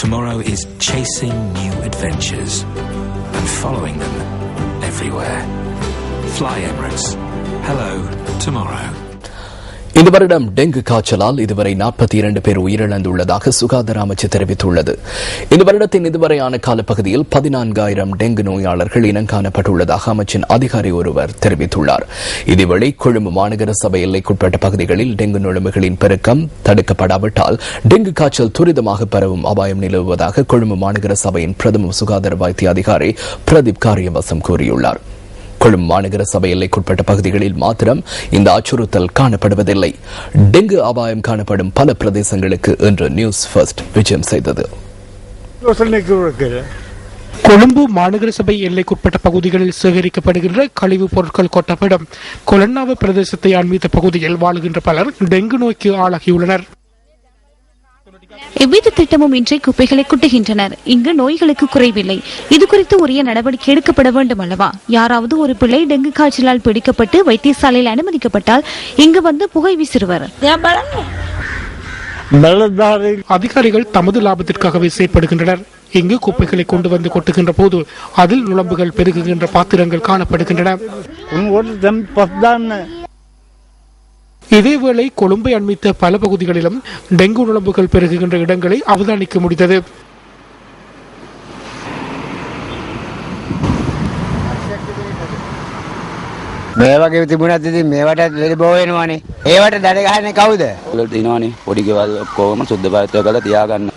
Tomorrow is chasing new adventures and following them everywhere. Fly Emirates. Hello, tomorrow. இந்த வருடம் dengue காய்ச்சலால் இதுவரை நாற்பத்தி இரண்டு பேர் உயிரிழந்துள்ளதாக சுகாதார அமைச்சர் தெரிவித்துள்ளது. இந்த வருடத்தின் இதுவரையான காலப்பகுதியில் பதினான்காயிரம் டெங்கு நோயாளர்கள் இனங்காணப்பட்டுள்ளதாக அமைச்சின் அதிகாரி ஒருவர் தெரிவித்துள்ளார். இதேவேளை கொழும்பு மாநகர சபை எல்லைக்குட்பட்ட பகுதிகளில் டெங்கு நுழம்புகளின் பெருக்கம் தடுக்கப்படாவிட்டால் டெங்கு காய்ச்சல் துரிதமாக பரவும் அபாயம் நிலவுவதாக கொழும்பு மாநகர சபையின் பிரதம சுகாதார வைத்திய அதிகாரி பிரதீப் காரியவசம் கூறியுள்ளார். கொழும் மாநகர சபை எல்லைக்குட்பட்ட பகுதிகளில் மாத்திரம் இந்த அச்சுறுத்தல் காணப்படுவதில்லை. டெங்கு அபாயம் காணப்படும் பல பிரதேசங்களுக்கு இன்று நியூஸ் ஃபர்ஸ்ட் விஜயம் செய்தது. கொழும்பு மாநகர சபை எல்லைக்குட்பட்ட பகுதிகளில் சேகரிக்கப்படுகின்ற கழிவுப் பொருட்கள் கொட்டப்படும். கொலன்னாவ பிரதேசத்தை அண்மித்த பகுதியில் வாழுகின்ற பலர் டெங்கு நோய்க்கு ஆளாகியுள்ளனர். எவ்வித திட்டமும் இன்றி குப்பைகளை குட்டுகின்றனர். இங்கு நோய்களுக்கு குறைவில்லை. இது குறித்து உரிய நடவடிக்கை எடுக்கப்பட வேண்டும் அல்லவா யாராவது ஒரு பிள்ளை டெங்கு காய்ச்சலால் பிடிக்கப்பட்டு வைத்தியசாலையில் அனுமதிக்கப்பட்டால் இங்கு வந்து புகை வீசிடுவர் அதிகாரிகள் தமது லாபத்திற்காகவே செயற்படுகின்றனர். இங்கு குப்பைகளை கொண்டு வந்து கொட்டுகின்ற போது அதில் நுழம்புகள் பெருகுகின்ற பாத்திரங்கள் காணப்படுகின்றன. இதேவேளை கொழும்பை அண்மித்த பல பகுதிகளிலும் டெங்கு நுழம்புகள் பெருகுகின்ற இடங்களை அவதானிக்க முடிந்தது මේ වගේ තිබුණත් ඉතින් මේවට ලෙඩ බෝ වෙනවනේ. ඒවට දඩ ගහන්නේ කවුද? වල තිනවනේ පොඩි ගෙවල් ඔක්කොම සුද්ධ භාවිතය කරලා තියාගන්න.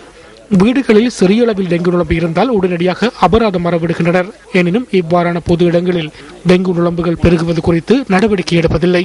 வீடுகளில் சிறிய அளவில் டெங்கு நுழம்பு இருந்தால் உடனடியாக அபராதம் மறவிடுகின்றனர் எனினும் இவ்வாறான பொது இடங்களில் டெங்கு நுழம்புகள் பெருகுவது குறித்து நடவடிக்கை எடுப்பதில்லை.